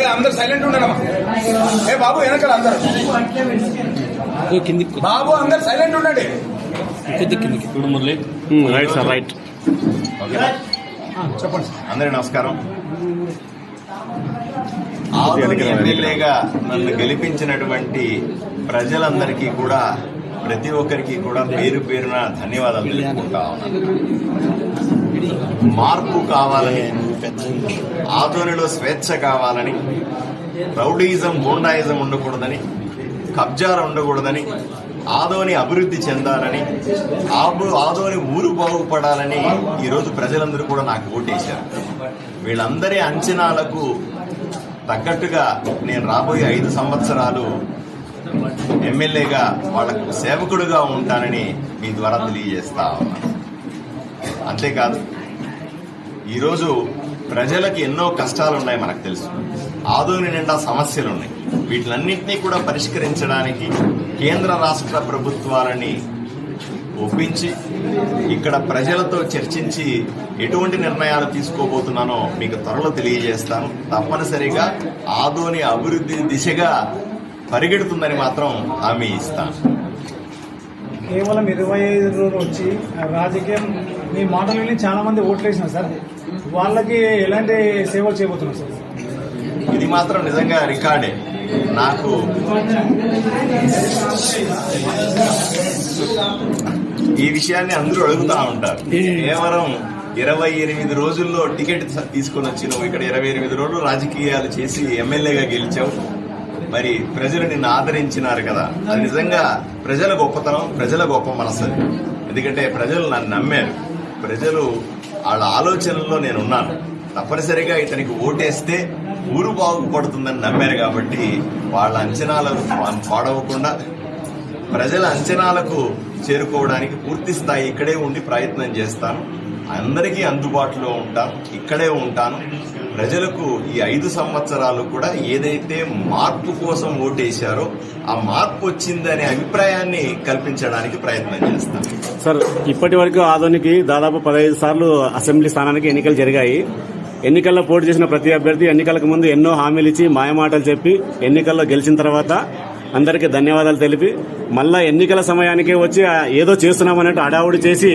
ఏ అందరు సైలెంట్ ఉండడమ్మా ఏ బాబు వెనకాల అందరు. కిందికి బాబు అందరు సైలెంట్ ఉండండి. కొద్ది కిందికి. చూడు మురళి. Right sir right. చెప్పండి. అందరి నమస్కారం. ఎమ్మెల్యేగా నన్ను గెలిపించినటువంటి ప్రజలందరికీ కూడా ప్రతి ఒక్కరికి కూడా పేరు పేరున ధన్యవాదాలు తెలుపుకుంటా ఉన్నాను. మార్పు కావాలని ఆదోనిలో స్వేచ్ఛ కావాలని రౌడీజం గూండాయిజం ఉండకూడదని కబ్జాలు ఉండకూడదని ఆదోని అభివృద్ధి చెందాలని ఆబు ఆదోని ఊరు బాగుపడాలని ఈరోజు ప్రజలందరూ కూడా నాకు ఓటేశారు. వీళ్ళందరి అంచనాలకు తగ్గట్టుగా నేను రాబోయే ఐదు సంవత్సరాలు ఎమ్మెల్యేగా వాళ్ళకు సేవకుడుగా ఉంటానని మీ ద్వారా తెలియజేస్తా ఉన్నాను అంతేకాదు ఈరోజు ప్రజలకు ఎన్నో కష్టాలు ఉన్నాయి మనకు తెలుసు. ఆదోని నిండా సమస్యలు ఉన్నాయి వీటిలన్నింటినీ కూడా పరిష్కరించడానికి కేంద్ర రాష్ట్ర ప్రభుత్వాలని ఒప్పించి ఇక్కడ ప్రజలతో చర్చించి ఎటువంటి నిర్ణయాలు తీసుకోబోతున్నానో మీకు త్వరలో తెలియజేస్తాను. తప్పనిసరిగా ఆదోని అభివృద్ధి దిశగా పరిగెడుతుందని మాత్రం హామీ ఇస్తాను. కేవలం ఇరవై ఐదు రోజులు వచ్చి రాజకీయం మీ మాటలు విని చాలా మంది ఓట్లేసినారు సార్. వాళ్ళకి ఎలాంటి సేవలు చేయబోతున్నారు సార్? ఇది మాత్రం నిజంగా రికార్డే. నాకు ఈ విషయాన్ని అందరూ అడుగుతా ఉంటారు. కేవలం ఇరవై ఎనిమిది రోజుల్లో టికెట్ తీసుకొని వచ్చి నువ్వు ఇక్కడ ఇరవై ఎనిమిది రోజులు రాజకీయాలు చేసి ఎమ్మెల్యేగా గెలిచావు. మరి ప్రజలు నిన్ను ఆదరించినారు కదా. అది నిజంగా ప్రజల గొప్పతనం ప్రజల గొప్ప మనసు ఎందుకంటే ప్రజలు నన్ను నమ్మారు. ప్రజలు వాళ్ళ ఆలోచనల్లో నేను ఉన్నాను తప్పనిసరిగా ఇతనికి ఓటేస్తే ఊరు బాగుపడుతుందని నమ్మారు కాబట్టి వాళ్ళ అంచనాలు పాడవకుండా ప్రజల అంచనాలకు చేరుకోవడానికి పూర్తి స్థాయి ఇక్కడే ఉండి ప్రయత్నం చేస్తాను. అందరికీ అందుబాటులో ఉంటాను. ఇక్కడే ఉంటాను. ప్రజలకు ఈ ఐదు సంవత్సరాలు కూడా ఏదైతే మార్పు కోసం ఓటేశారో ఆ మార్పు వచ్చిందనే అభిప్రాయాన్ని కల్పించడానికి ప్రయత్నం చేస్తాం. సార్ ఇప్పటి వరకు ఆదోనికి దాదాపు పదహైదు సార్లు అసెంబ్లీ స్థానానికి ఎన్నికలు జరిగాయి. ఎన్నికల్లో పోటీ చేసిన ప్రతి అభ్యర్థి ఎన్నికలకు ముందు ఎన్నో హామీలు ఇచ్చి మాయమాటలు చెప్పి ఎన్నికల్లో గెలిచిన తర్వాత అందరికీ ధన్యవాదాలు తెలిపి మళ్ళా ఎన్నికల సమయానికే వచ్చి ఏదో చేస్తున్నామన్నట్టు అడావుడి చేసి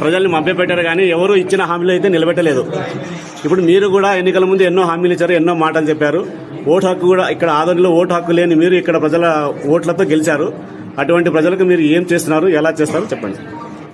ప్రజల్ని మభ్యపెట్టారు కానీ ఎవరు ఇచ్చిన హామీలు అయితే నిలబెట్టలేదు. ఇప్పుడు మీరు కూడా ఎన్నికల ముందు ఎన్నో హామీలు ఇచ్చారు ఎన్నో మాటలు చెప్పారు. ఓటు హక్కు కూడా ఇక్కడ ఆదోనిలో ఓటు హక్కు లేని మీరు ఇక్కడ ప్రజల ఓట్లతో గెలిచారు. అటువంటి ప్రజలకు మీరు ఏం చేస్తున్నారు ఎలా చేస్తారో చెప్పండి.